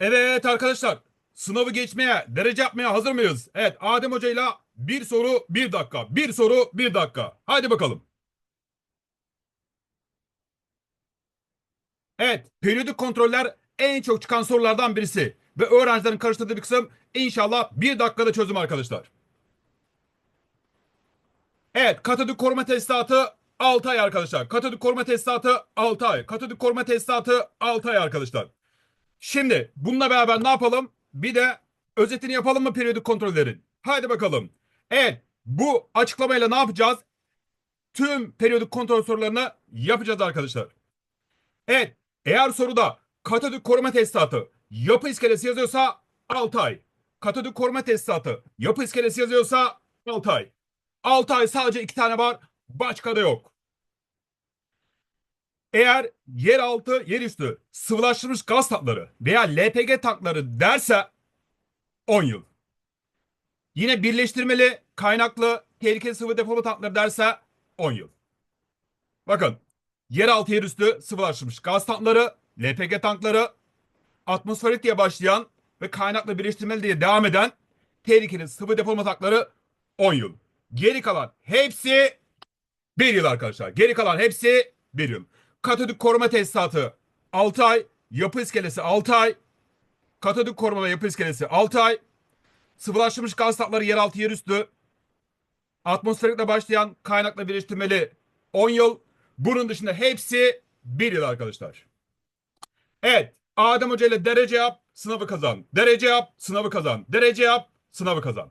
Evet arkadaşlar sınavı geçmeye, derece yapmaya hazır mıyız? Evet Adem Hoca ile bir soru bir dakika, bir soru bir dakika. Hadi bakalım. Evet periyodik kontroller en çok çıkan sorulardan birisi. Ve öğrencilerin karıştırdığı bir kısım inşallah bir dakikada çözüm arkadaşlar. Evet katodik koruma tesisatı 6 ay arkadaşlar. Katodik koruma tesisatı 6 ay. Katodik koruma tesisatı 6 ay arkadaşlar. Şimdi bununla beraber ne yapalım? Bir de özetini yapalım mı periyodik kontrollerin? Haydi bakalım. Evet bu açıklamayla ne yapacağız? Tüm periyodik kontrol sorularını yapacağız arkadaşlar. Evet eğer soruda katodik koruma tesisatı yapı iskelesi yazıyorsa 6 ay. Katodik koruma tesisatı yapı iskelesi yazıyorsa 6 ay. 6 ay sadece 2 tane var. Başka da yok. Eğer yeraltı, yerüstü sıvılaştırılmış gaz tankları veya LPG tankları derse 10 yıl. Yine birleştirmeli kaynaklı tehlikeli sıvı depolama tankları derse 10 yıl. Bakın yeraltı, yerüstü sıvılaştırılmış gaz tankları, LPG tankları, atmosferik diye başlayan ve kaynakla birleştirmeli diye devam eden tehlikeli sıvı depolama tankları 10 yıl. Geri kalan hepsi 1 yıl arkadaşlar. Geri kalan hepsi 1 yıl. Katodik koruma tesisatı 6 ay. Yapı iskelesi 6 ay. Katodik koruma ve yapı iskelesi 6 ay. Sıvılaştırılmış gaz tatları yeraltı yerüstü. Atmosferikle başlayan kaynakla birleştirmeli 10 yıl. Bunun dışında hepsi 1 yıl arkadaşlar. Evet. Adem Hoca ile derece yap, sınavı kazan. Derece yap, sınavı kazan. Derece yap, sınavı kazan.